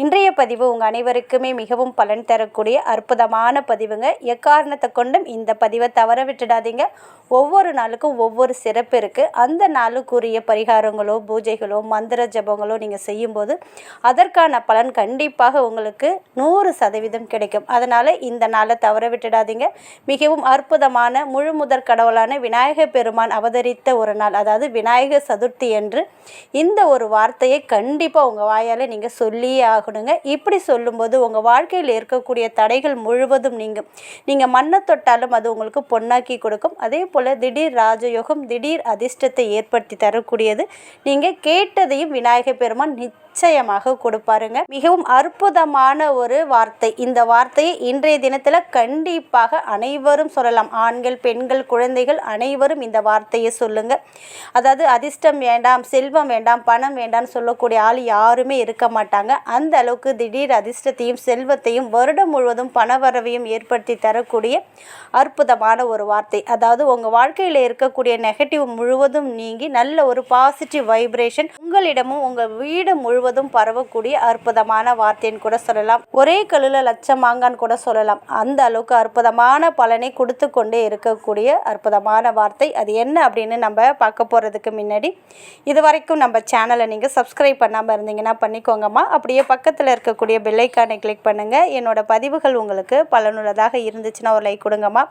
இன்றைய பதிவு உங்கள் அனைவருக்குமே மிகவும் பலன் தரக்கூடிய அற்புதமான பதிவுங்க. எக்காரணத்தை கொண்டும் இந்த பதிவை தவற விட்டுடாதீங்க. ஒவ்வொரு நாளுக்கும் ஒவ்வொரு சிறப்பு இருக்குது அந்த நாளுக்குரிய பரிகாரங்களோ பூஜைகளோ மந்திர ஜபங்களோ நீங்கள் செய்யும்போது அதற்கான பலன் கண்டிப்பாக உங்களுக்கு நூறு சதவீதம் கிடைக்கும். அதனால் இந்த நாளை தவற விட்டுடாதீங்க. மிகவும் அற்புதமான முழு முதற் கடவுளான விநாயகர் பெருமான் அவதரித்த ஒரு நாள் அதாவது விநாயகர் சதுர்த்தி என்று இந்த ஒரு வார்த்தையை கண்டிப்பாக உங்கள் வாயால் நீங்கள் சொல்லியே ஆகணுங்க. இப்படி சொல்லும்போது உங்கள் வாழ்க்கையில் இருக்கக்கூடிய தடைகள் முழுவதும் நீங்கள் நீங்கள் மண்ணை தொட்டாலும் அது உங்களுக்கு பொன்னாக்கி கொடுக்கும். அதே போல் திடீர் ராஜயோகம் திடீர் அதிர்ஷ்டத்தை ஏற்படுத்தி தரக்கூடியது. நீங்கள் கேட்டதையும் விநாயகர் பெருமான் நிச்சயமாக கொடுப்பாருங்க. மிகவும் அற்புதமான ஒரு வார்த்தை. இந்த வார்த்தையை இன்றைய தினத்தில் கண்டிப்பாக அனைவரும் சொல்லலாம். ஆண்கள் பெண்கள் குழந்தைகள் அனைவரும் இந்த வார்த்தையை சொல்லுங்க. அதாவது அதிர்ஷ்டம் வேண்டாம் செல்வம் வேண்டாம் பணம் வேண்டாம்னு சொல்லக்கூடிய ஆள் யாருமே இருக்க மாட்டாங்க. அந்த அளவுக்கு திடீர் அதிர்ஷ்டத்தையும் செல்வத்தையும் வருடம் முழுவதும் பணவரவையும் ஏற்படுத்தி தரக்கூடிய அற்புதமான ஒரு வார்த்தை. அதாவது உங்கள் வாழ்க்கையில் இருக்கக்கூடிய நெகட்டிவ் முழுவதும் நீங்கி நல்ல ஒரு பாசிட்டிவ் வைப்ரேஷன் உங்களிடமும் உங்கள் வீடு முழு முழுவதும் பரவக்கூடிய அற்புதமான வார்த்தைன்னு கூட சொல்லலாம். ஒரே கல்லில் லட்சம் மாங்கான்னு கூட சொல்லலாம். அந்த அளவுக்கு அற்புதமான பலனை கொடுத்து கொண்டே இருக்கக்கூடிய அற்புதமான வார்த்தை. அது என்ன அப்படின்னு நம்ம பார்க்க போகிறதுக்கு முன்னாடி இது வரைக்கும் நம்ம சேனலை நீங்கள் சப்ஸ்கிரைப் பண்ணாமல் இருந்தீங்கன்னா பண்ணிக்கோங்கம்மா. அப்படியே பக்கத்தில் இருக்கக்கூடிய பெல்லைக்கானை கிளிக் பண்ணுங்கள் என்னோட பதிவுகள் உங்களுக்கு பலனுள்ளதாக இருந்துச்சுன்னா ஒரு லைக் கொடுங்கம்மா.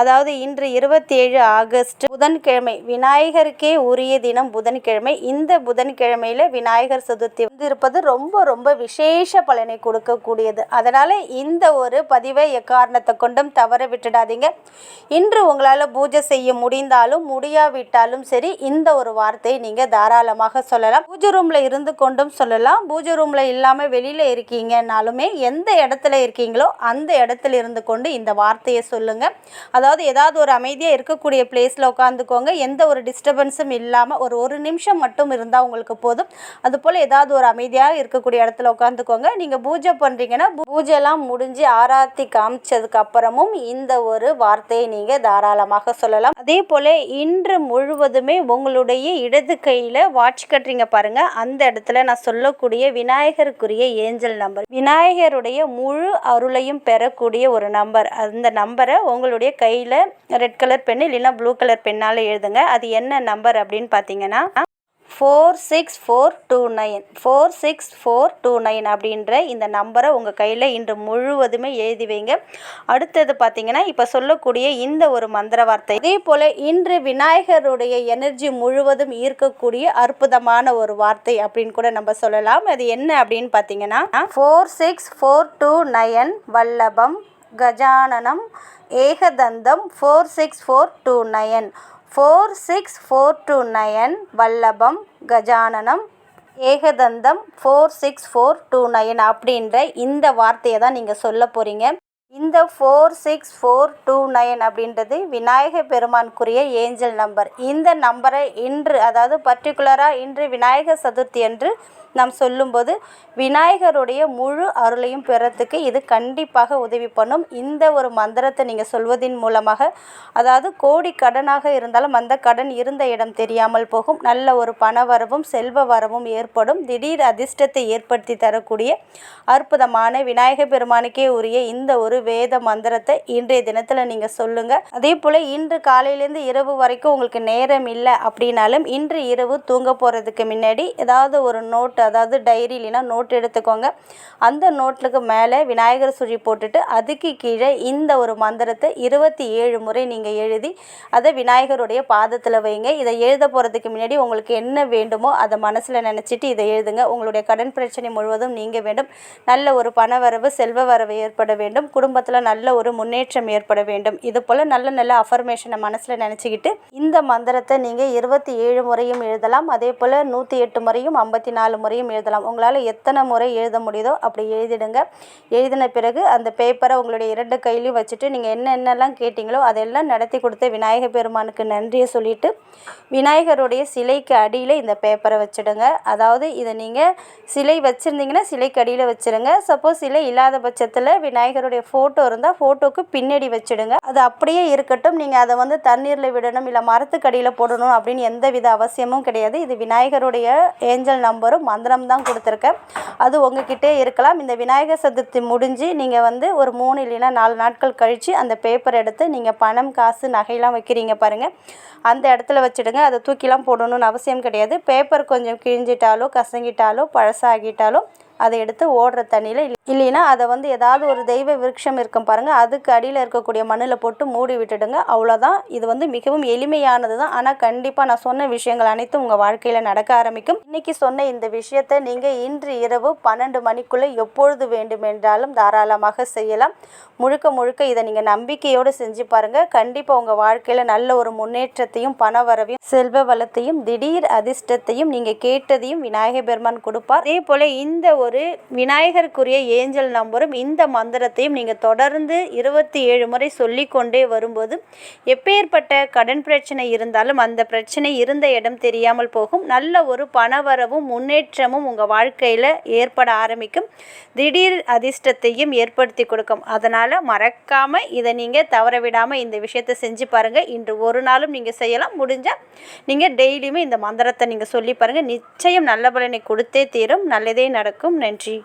அதாவது இன்று இருபத்தி ஏழு ஆகஸ்ட் புதன்கிழமை. விநாயகருக்கே உரிய தினம் புதன்கிழமை. இந்த புதன்கிழமையில விநாயகர் சதுர்த்தி வந்து இருப்பது ரொம்ப ரொம்ப விசேஷ பலனை கொடுக்கக்கூடியது. அதனால் இந்த ஒரு பதிவை எக்காரணத்தை கொண்டும் தவற விட்டுடாதீங்க. இன்று உங்களால் பூஜை செய்ய முடிந்தாலும் முடியாவிட்டாலும் சரி இந்த ஒரு வார்த்தையை நீங்கள் தாராளமாக சொல்லலாம். பூஜை ரூமில் இருந்து கொண்டும் சொல்லலாம். பூஜை ரூமில் இல்லாமல் வெளியில் இருக்கீங்கனாலுமே எந்த இடத்துல இருக்கீங்களோ அந்த இடத்துல இருந்து கொண்டு இந்த வார்த்தையை சொல்லுங்கள் அதாவது ஏதாவது ஒரு அமைதியாக இருக்கக்கூடிய பிளேஸில் உட்காந்துக்கோங்க எந்த ஒரு டிஸ்டர்பன்ஸும் இல்லாமல் ஒரு ஒரு நிமிஷம் மட்டும் இருந்தால் உங்களுக்கு போதும். அதுபோல் ஏதாவது ஒரு அமைதியாக இருக்கக்கூடிய இடத்துல உட்காந்துக்கோங்க நீங்கள் பூஜை பண்ணுறீங்கன்னா பூஜைலாம் முடிஞ்சு ஆராத்தி காமிச்சதுக்கு அப்புறமும் இந்த ஒரு வார்த்தையை நீங்கள் தாராளமாக சொல்லலாம். அதே போல் இன்று முழுவதுமே உங்களுடைய இடது கையில் வாட்ச் கட்டுறீங்க பாருங்கள் அந்த இடத்துல நான் சொல்லக்கூடிய விநாயகருக்குரிய ஏஞ்சல் நம்பர் விநாயகருடைய முழு அருளையும் பெறக்கூடிய ஒரு நம்பர் அந்த நம்பரை உங்களுடைய கையில் ரெட் கலர் பென் இல்லைன்னா ப்ளூ கலர் என்னால் எழுதுங்க. அது என்ன நம்பர் அப்படின்னு பார்த்தீங்கன்னா four six four two nine four six four two nine அப்படின்ற இந்த நம்பரை உங்கள் கையில் இன்று முழுவதுமே எழுதி வைங்க. அடுத்தது பார்த்தீங்கன்னா இப்போ சொல்லக்கூடிய இந்த ஒரு மந்திர வார்த்தை. இதே போல் இன்று விநாயகருடைய எனர்ஜி முழுவதும் ஈர்க்கக்கூடிய அற்புதமான ஒரு வார்த்தை அப்படின்னு கூட நம்ம சொல்லலாம். அது என்ன அப்படின்னு பார்த்தீங்கன்னா four six four two nine வல்லபம் கஜானனம் ஏகதந்தம் four six four two nine four six four two nine வல்லபம் கஜானனம் ஏகதந்தம் four six four two nine அப்படின்ற இந்த வார்த்தையை தான் நீங்கள் சொல்ல போகிறீங்க இந்த four six four two nine அப்படின்றது விநாயக பெருமானுக்குரிய ஏஞ்சல் நம்பர். இந்த நம்பரை இன்று அதாவது பர்டிகுலராக இன்று விநாயகர் சதுர்த்தி என்று நாம் சொல்லும்போது விநாயகருடைய முழு அருளையும் பெறத்துக்கு இது கண்டிப்பாக உதவி பண்ணும். இந்த ஒரு மந்திரத்தை நீங்கள் சொல்வதின் மூலமாக அதாவது கோடி கடனாக இருந்தாலும் அந்த கடன் இருந்த இடம் தெரியாமல் போகும். நல்ல ஒரு பண வரவும் செல்வ வரவும் ஏற்படும். திடீர் அதிர்ஷ்டத்தை ஏற்படுத்தி தரக்கூடிய அற்புதமான விநாயகர் பெருமானுக்கே உரிய இந்த ஒரு வேத மந்திரத்தை இன்றைய தினத்தில் நீங்கள் சொல்லுங்கள் அதே போல் இன்று காலையிலேருந்து இரவு வரைக்கும் உங்களுக்கு நேரம் இல்லை அப்படின்னாலும் இன்று இரவு தூங்க போகிறதுக்கு முன்னாடி ஏதாவது ஒரு நோட் அதாவது டைரி இல்லைன்னா நோட் எடுத்துக்கோங்க. அந்த நோட்டுக்கு மேலே விநாயகர் சுழி போட்டுட்டு அதுக்கு கீழே இந்த ஒரு மந்திரத்தை இருபத்தி ஏழு முறை நீங்கள் எழுதி அதை விநாயகருடைய பாதத்தில் வைங்க. இதை எழுத போகிறதுக்கு முன்னாடி உங்களுக்கு என்ன வேண்டுமோ அதை மனசில் நினச்சிட்டு இதை எழுதுங்க. உங்களுடைய கடன் பிரச்சனை முழுவதும் நீங்க வேண்டும். நல்ல ஒரு பண வரவு செல்வ வரவு ஏற்பட வேண்டும். குடும்ப குடும்பத்தில் நல்ல ஒரு முன்னேற்றம் ஏற்பட வேண்டும். இது போல் நல்ல நல்ல அஃபர்மேஷனை மனசில் நினச்சிக்கிட்டு இந்த மந்திரத்தை நீங்கள் இருபத்தி ஏழு முறையும் எழுதலாம். அதே போல் நூற்றி எட்டு முறையும் ஐம்பத்தி நாலு முறையும் எழுதலாம். உங்களால் எத்தனை முறை எழுத முடியுதோ அப்படி எழுதிடுங்க. எழுதின பிறகு அந்த பேப்பரை உங்களுடைய இரண்டு கையிலையும் வச்சுட்டு நீங்கள் என்னென்னலாம் கேட்டிங்களோ அதெல்லாம் நடத்தி கொடுத்த விநாயக பெருமானுக்கு நன்றியை சொல்லிவிட்டு விநாயகருடைய சிலைக்கு அடியில் இந்த பேப்பரை வச்சுடுங்க. அதாவது இதை நீங்கள் சிலை வச்சுருந்தீங்கன்னா சிலைக்கு அடியில் வச்சுருங்க. சப்போஸ் சிலை இல்லாத பட்சத்தில் விநாயகருடைய ஃபோட்டோ இருந்தால் ஃபோட்டோவுக்கு பின்னாடி வச்சுடுங்க. அது அப்படியே இருக்கட்டும். நீங்கள் அதை வந்து தண்ணீரில் விடணும் இல்லை மரத்துக்கு அடியில் போடணும் அப்படின்னு எந்த வித அவசியமும் கிடையாது. இது விநாயகருடைய ஏஞ்சல் நம்பரும் மந்திரம் தான் கொடுத்துருக்கேன். அது உங்ககிட்டே இருக்கலாம். இந்த விநாயகர் சதுர்த்தி முடிஞ்சு நீங்கள் வந்து ஒரு மூணு இல்லைன்னா நாலு நாட்கள் கழித்து அந்த பேப்பர் எடுத்து நீங்கள் பணம் காசு நகையெல்லாம் வைக்கிறீங்க பாருங்கள் அந்த இடத்துல வச்சுடுங்க. அதை தூக்கிலாம் போடணும்னு அவசியம் கிடையாது. பேப்பர் கொஞ்சம் கிழிஞ்சிட்டாலோ கசங்கிட்டாலோ பழசாகிட்டாலோ அதை எடுத்து ஓடுற தண்ணியில் இல்லைன்னா அதை வந்து ஏதாவது ஒரு தெய்வ விருட்சம் இருக்கும் பாருங்கள் அதுக்கு அடியில் இருக்கக்கூடிய மண்ணில் போட்டு மூடி விட்டுடுங்க. அவ்வளோதான் இது வந்து மிகவும் எளிமையானது தான் ஆனால் கண்டிப்பாக நான் சொன்ன விஷயங்கள் அனைத்தும் உங்கள் வாழ்க்கையில் நடக்க ஆரம்பிக்கும். இன்றைக்கி சொன்ன இந்த விஷயத்தை நீங்கள் இன்று இரவு பன்னெண்டு மணிக்குள்ளே எப்பொழுது வேண்டுமென்றாலும் தாராளமாக செய்யலாம். முழுக்க முழுக்க இதை நீங்கள் நம்பிக்கையோடு செஞ்சு பாருங்கள் கண்டிப்பாக உங்கள் வாழ்க்கையில் நல்ல ஒரு முன்னேற்றத்தையும் பண வரவையும் செல்வ வளத்தையும் திடீர் அதிர்ஷ்டத்தையும் நீங்கள் கேட்டதையும் விநாயகர் பெருமான் கொடுப்பார். அதே போல் இந்த ஒரு ஒரு விநாயகருக்குரிய ஏஞ்சல் நம்பரும் இந்த மந்திரத்தையும் நீங்கள் தொடர்ந்து இருபத்தி ஏழு முறை சொல்லிக்கொண்டே வரும்போது எப்பேற்பட்ட கடன் பிரச்சனை இருந்தாலும் அந்த பிரச்சனை இருந்த இடம் தெரியாமல் போகும். நல்ல ஒரு பணவரவும் முன்னேற்றமும் உங்கள் வாழ்க்கையில் ஏற்பட ஆரம்பிக்கும். திடீர் அதிர்ஷ்டத்தையும் ஏற்படுத்தி கொடுக்கும். அதனால் மறக்காமல் இதை நீங்கள் தவற விடாமல் இந்த விஷயத்தை செஞ்சு பாருங்கள் இன்று ஒரு நாளும் நீங்கள் செய்யலாம். முடிஞ்சால் நீங்கள் டெய்லியுமே இந்த மந்திரத்தை நீங்கள் சொல்லி பாருங்கள் நிச்சயம் நல்ல பலனை கொடுத்தே தீரும். நல்லதே நடக்கும். நன்றி.